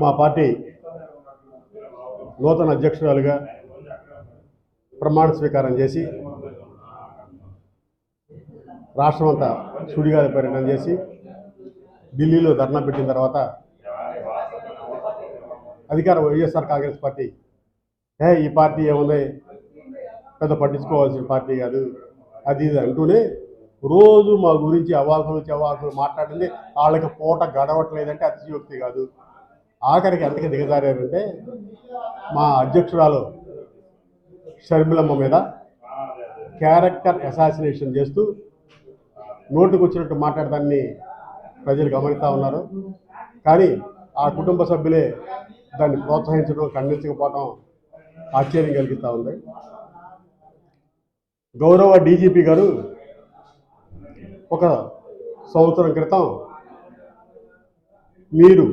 మా పార్టీ నూతన అధ్యక్షురాలుగా ప్రమాణ స్వీకారం చేసి రాష్ట్రమంతా సుడిగాలి పర్యటన చేసి ఢిల్లీలో ధర్నా పెట్టిన తర్వాత అధికార వైఎస్ఆర్ కాంగ్రెస్ పార్టీ ఏ ఈ పార్టీ ఏముంది? పెద్ద పట్టించుకోవాల్సిన పార్టీ కాదు. అది ఇది అంటూనే రోజు మా గురించి అవాకులు చవాకులు మాట్లాడింది. వాళ్ళకి పూట గడవట్లేదంటే అతిశయోక్తి కాదు. ఆఖరికి ఎంతకి దిగజారంటే మా అధ్యక్షురాలు షర్మిలమ్మ మీద క్యారెక్టర్ అసాసినేషన్ చేస్తూ నోటుకు వచ్చినట్టు మాట్లాడదాన్ని ప్రజలు గమనిస్తూ ఉన్నారు. కానీ ఆ కుటుంబ సభ్యులే దాన్ని ప్రోత్సహించడం ఖండించకపోవడం ఆశ్చర్యం కలిగిస్తూ ఉంది. గౌరవ డీజీపీ గారు ఒక సంవత్సరం క్రితం మీరు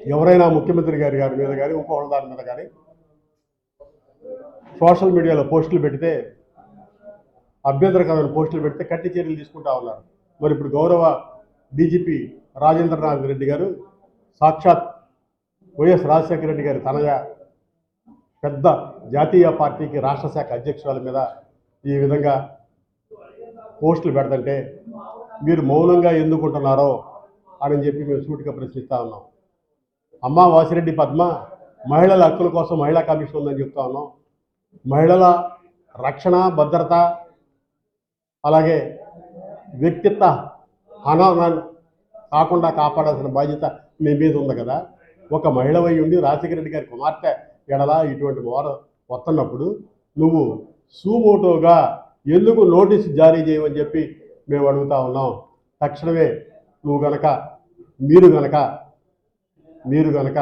ఎవరైనా ముఖ్యమంత్రి గారి గారి మీద కానీ ఇంకోళ్ళ దాని మీద కానీ సోషల్ మీడియాలో పోస్టులు పెడితే అభ్యంతరకరమైన పోస్టులు పెడితే కట్టి చర్యలు తీసుకుంటా ఉన్నారు. మరి ఇప్పుడు గౌరవ డీజీపీ రాజేంద్రనాథ్ రెడ్డి గారు సాక్షాత్ వైఎస్ రాజశేఖర రెడ్డి గారి తనయ పెద్ద జాతీయ పార్టీకి రాష్ట్ర శాఖ అధ్యక్షురాల మీద ఈ విధంగా పోస్టులు పెడతంటే మీరు మౌనంగా ఎందుకుంటున్నారో అని చెప్పి మేము సూటిగా ప్రశ్నిస్తా ఉన్నాం. అమ్మ వాసిరెడ్డి పద్మ మహిళల హక్కుల కోసం మహిళా కమిషన్ ఉందని చెప్తా ఉన్నాం. మహిళల రక్షణ భద్రత అలాగే వ్యక్తిత్వ హననం కాకుండా కాపాడాల్సిన బాధ్యత మీ మీద ఉంది కదా. ఒక మహిళ వై ఉండి రాజశేఖర రెడ్డి గారి కుమార్తె ఎడల ఇటువంటి మోర వస్తున్నప్పుడు నువ్వు సూమోటోగా ఎందుకు నోటీసు జారీ చేయమని చెప్పి మేము అడుగుతా ఉన్నాం. తక్షణమే నువ్వు గనక మీరు గనక మీరు గనక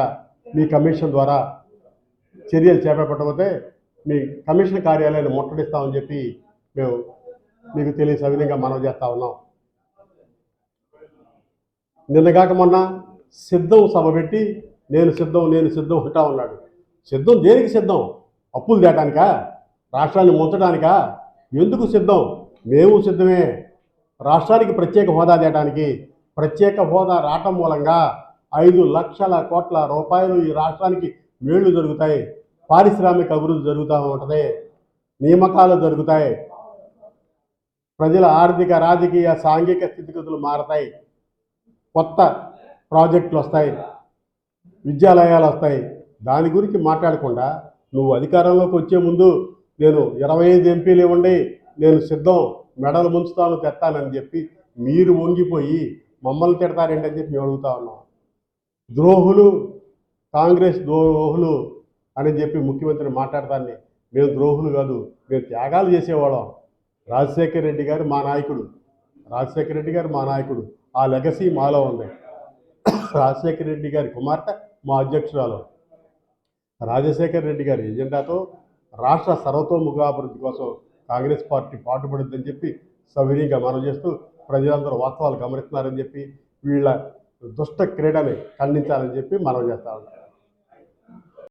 మీ కమిషన్ ద్వారా చర్యలు చేపట్టకపోతే మీ కమిషన్ కార్యాలయాన్ని ముట్టడిస్తామని చెప్పి మేము మీకు తెలియ సవిధంగా మనం చేస్తా ఉన్నాం. నిన్నగాక మొన్న సిద్ధం సభ పెట్టి నేను సిద్ధం నేను సిద్ధం ఉంటా ఉన్నాడు. సిద్ధం దేనికి సిద్ధం? అప్పులు తేటానికా? రాష్ట్రాన్ని ముంచడానికా ఎందుకు సిద్ధం? మేము సిద్ధమే. రాష్ట్రానికి ప్రత్యేక హోదా తేయడానికి ప్రత్యేక హోదా రావటం మూలంగా ఐదు లక్షల కోట్ల రూపాయలు ఈ రాష్ట్రానికి మేళ్ళు జరుగుతాయి పారిశ్రామిక అభివృద్ధి జరుగుతూ ఉంటుంది. నియామకాలు జరుగుతాయి ప్రజల ఆర్థిక రాజకీయ సాంఘిక స్థితిగతులు మారతాయి. కొత్త ప్రాజెక్టులు వస్తాయి. విద్యాలయాలు వస్తాయి. దాని గురించి మాట్లాడకుండా నువ్వు అధికారంలోకి వచ్చే ముందు నేను ఇరవై ఐదు ఎంపీలు ఇవ్వండి నేను సిద్ధం మెడలు ముంచుతాను తెస్తానని చెప్పి మీరు వంగిపోయి మమ్మల్ని తిడతారేంటి అని చెప్పి మేము అడుగుతా ఉన్నాం. ద్రోహులు కాంగ్రెస్ ద్రోహులు అని చెప్పి ముఖ్యమంత్రి మాట్లాడతాన్ని మేము ద్రోహులు కాదు మేము త్యాగాలు చేసేవాళ్ళం. రాజశేఖర్ రెడ్డి గారు మా నాయకుడు రాజశేఖర రెడ్డి గారు మా నాయకుడు ఆ లెగసీ మాలో ఉంది. రాజశేఖర రెడ్డి గారి కుమార్తె మా అధ్యక్షురాలు. రాజశేఖర రెడ్డి గారి ఎజెండాతో రాష్ట్ర సర్వతోముఖాభివృద్ధి కోసం కాంగ్రెస్ పార్టీ పాటుపడుద్దని చెప్పి సవినీయంగా మనం చేస్తూ ప్రజలందరూ వాస్తవాలు గమనిస్తున్నారని చెప్పి వీళ్ళ దుష్ట క్రీడని ఖండించాలని చెప్పి మనం చేస్తా ఉన్నాం.